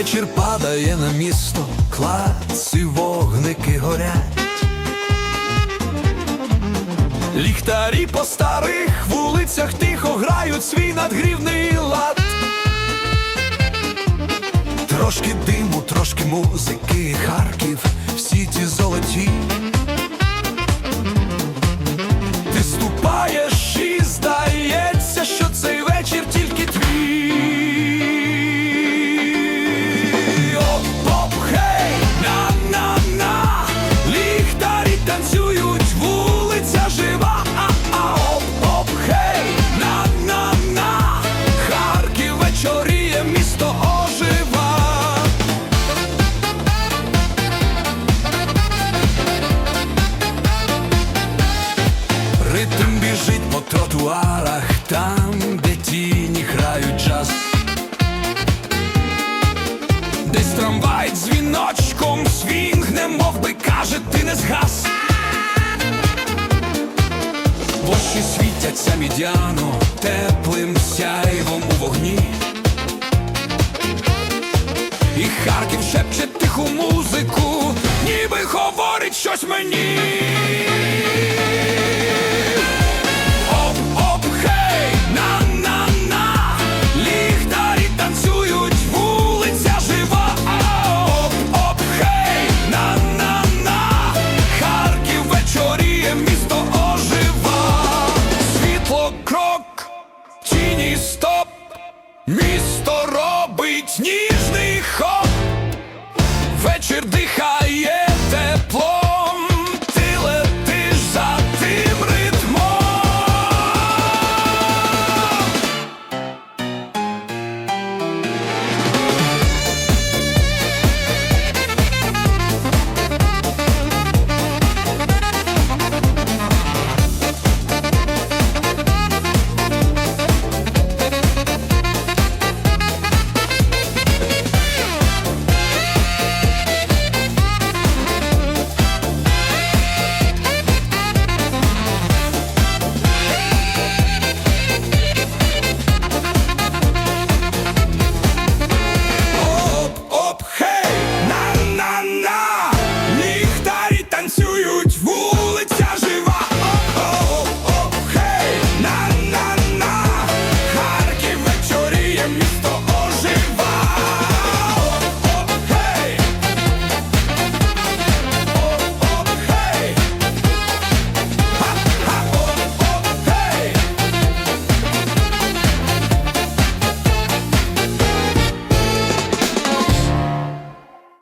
Вечір падає на місто, клаці вогники горять. Ліхтарі по старих вулицях тихо грають свій надгрівний лад. Трошки диму, трошки музики, Харків, всі ті золоті. Трамвай дзвіночком свінг, не мов би каже, ти не згас. В очі світяться мідяно, теплим сяйвом у вогні. І Харків шепче тиху музику, ніби говорить щось мені.